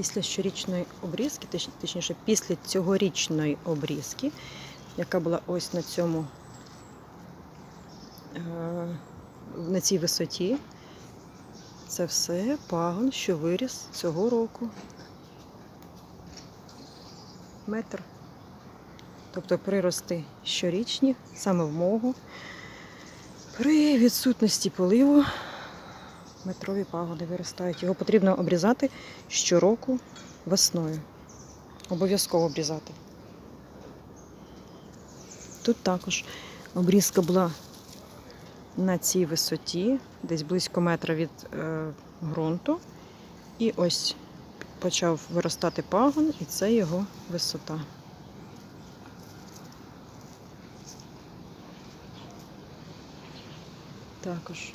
Після щорічної обрізки, точ- точніше, після цьогорічної обрізки, яка була ось на цьому е, на цій висоті, це все пагон, що виріс цього року. Метр. Тобто прирости щорічні, саме в могу. При відсутності поливу метрові пагоди виростають. Його потрібно обрізати щороку весною. Обов'язково обрізати. Тут також обрізка була на цій висоті, десь близько метра від е, ґрунту. І ось почав виростати пагон, і це його висота. Також